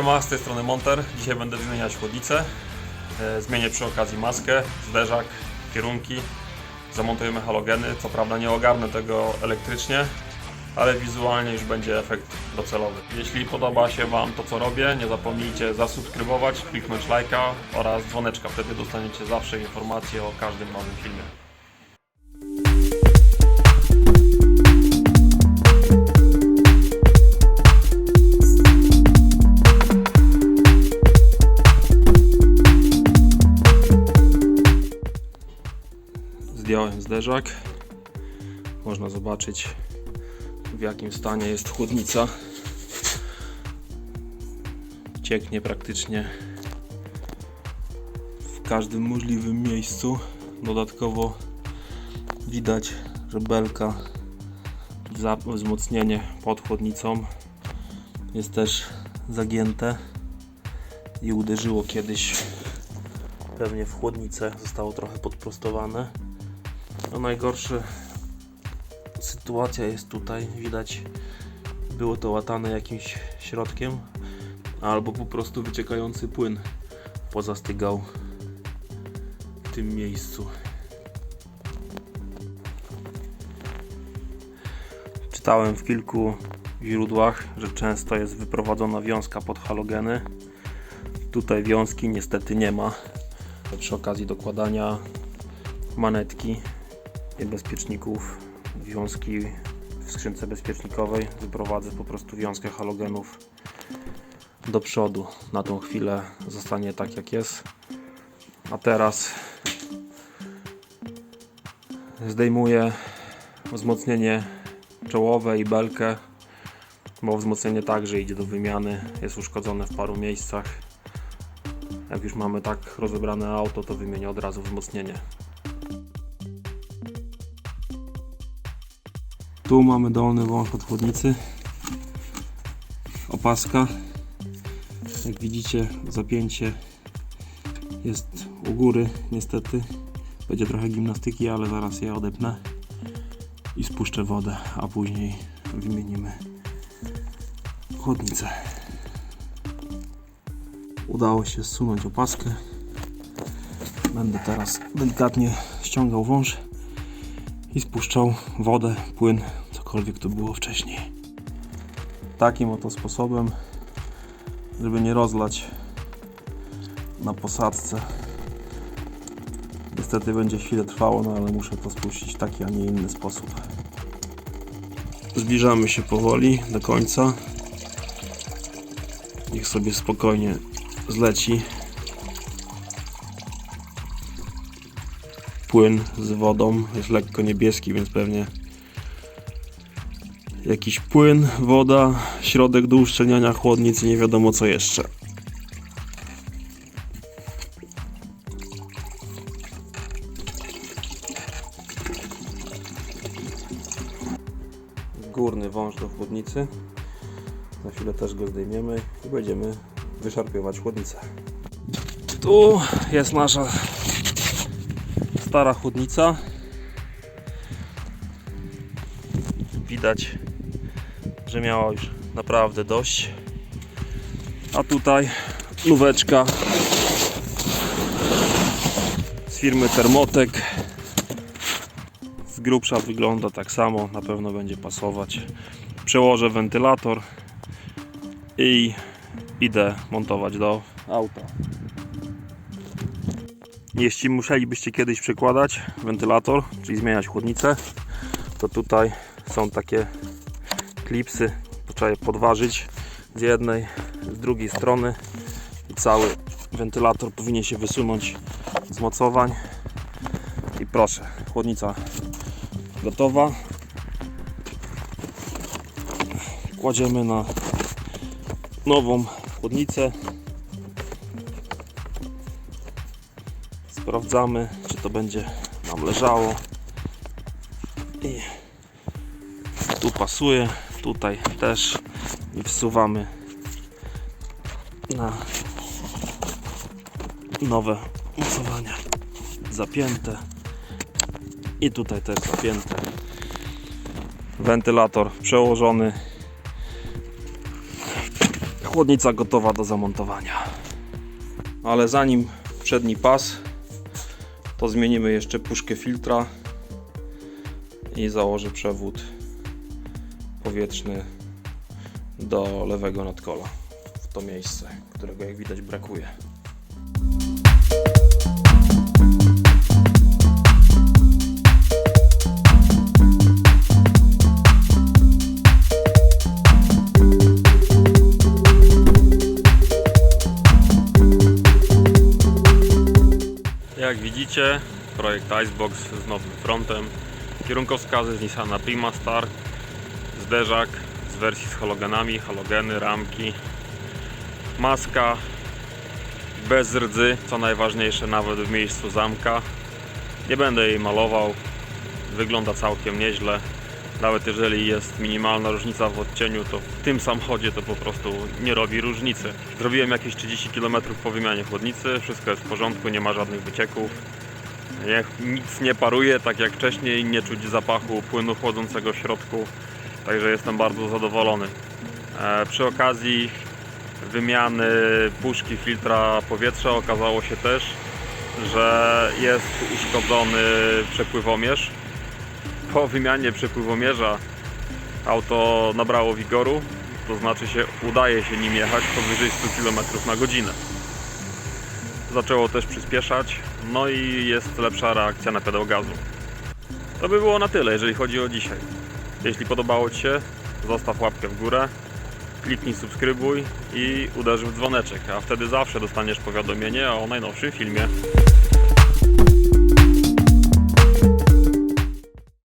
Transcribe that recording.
Siema, z tej strony Monter. Dzisiaj będę wymieniać chłodnicę. E, Zmienię przy okazji maskę, zderzak, kierunki. Zamontujemy halogeny. Co prawda nie ogarnę tego elektrycznie, ale wizualnie już będzie efekt docelowy. Jeśli podoba się Wam to co robię, nie zapomnijcie zasubskrybować, kliknąć lajka oraz dzwoneczka. Wtedy dostaniecie zawsze informacje o każdym nowym filmie. Zderzak. Można zobaczyć w jakim stanie jest chłodnica. Cieknie praktycznie w każdym możliwym miejscu. Dodatkowo widać, że belka, za- wzmocnienie pod chłodnicą jest też zagięte i uderzyło kiedyś pewnie w chłodnicę, zostało trochę podprostowane. No najgorsze sytuacja jest tutaj, widać było to łatane jakimś środkiem albo po prostu wyciekający płyn pozastygał w tym miejscu. Czytałem w kilku źródłach, że często jest wyprowadzona wiązka pod halogeny. Tutaj wiązki niestety nie ma. Przy okazji dokładania manetki bezpieczników, wiązki w skrzynce bezpiecznikowej wyprowadzę po prostu wiązkę halogenów do przodu. Na tą chwilę zostanie tak jak jest. A teraz zdejmuję wzmocnienie czołowe i belkę, bo wzmocnienie także idzie do wymiany, jest uszkodzone w paru miejscach. Jak już mamy tak rozebrane auto, to wymienię od razu wzmocnienie. Tu mamy dolny wąż od chłodnicy. Opaska. Jak widzicie, zapięcie jest u góry, niestety. Będzie trochę gimnastyki, ale zaraz je odepnę i spuszczę wodę, a później wymienimy chłodnicę. Udało się zsunąć opaskę. Będę teraz delikatnie ściągał wąż i spuszczał wodę, płyn, cokolwiek to było wcześniej. Takim oto sposobem, żeby nie rozlać na posadzce. Niestety będzie chwilę trwało, no ale muszę to spuścić w taki, a nie inny sposób. Zbliżamy się powoli do końca. Niech sobie spokojnie zleci. Płyn z wodą jest lekko niebieski, więc pewnie jakiś płyn, woda, środek do uszczelniania chłodnic i nie wiadomo co jeszcze. Górny wąż do chłodnicy. Za chwilę też go zdejmiemy i będziemy wyszarpiować chłodnicę. Tu jest nasza stara chłodnica. Widać, że miała już naprawdę dość. A tutaj nóweczka z firmy Thermotek. Z grubsza wygląda tak samo, na pewno będzie pasować. Przełożę wentylator i idę montować do auta. Jeśli musielibyście kiedyś przekładać wentylator, czyli zmieniać chłodnicę, to tutaj są takie klipsy, to trzeba je podważyć z jednej, z drugiej strony. I cały wentylator powinien się wysunąć z mocowań. I proszę, chłodnica gotowa. Kładziemy na nową chłodnicę. Sprawdzamy czy to będzie nam leżało. I tu pasuje tutaj też i wsuwamy na nowe mocowania zapięte. I tutaj też zapięte. Wentylator przełożony. Chłodnica gotowa do zamontowania. Ale zanim przedni pas, to zmienimy jeszcze puszkę filtra i założę przewód powietrzny do lewego nadkola. W to miejsce, którego jak widać brakuje. Jak widzicie, projekt Icebox z nowym frontem, kierunkowskazy z Nissana Prima Star, zderzak z wersji z halogenami, halogeny, ramki, maska bez rdzy, co najważniejsze nawet w miejscu zamka. Nie będę jej malował, wygląda całkiem nieźle. Nawet jeżeli jest minimalna różnica w odcieniu, to w tym samochodzie to po prostu nie robi różnicy. Zrobiłem jakieś 30 km po wymianie chłodnicy, wszystko jest w porządku, nie ma żadnych wycieków. Nic nie paruje tak jak wcześniej, nie czuć zapachu płynu chłodzącego w środku, także jestem bardzo zadowolony. E, przy okazji wymiany puszki filtra powietrza okazało się też, że jest uszkodzony przepływomierz. Po wymianie przepływomierza auto nabrało wigoru, to znaczy się udaje się nim jechać powyżej 100 km na godzinę. Zaczęło też przyspieszać, no i jest lepsza reakcja na pedał gazu. To by było na tyle, jeżeli chodzi o dzisiaj. Jeśli podobało Ci się, zostaw łapkę w górę, kliknij subskrybuj i uderz w dzwoneczek, a wtedy zawsze dostaniesz powiadomienie o najnowszym filmie.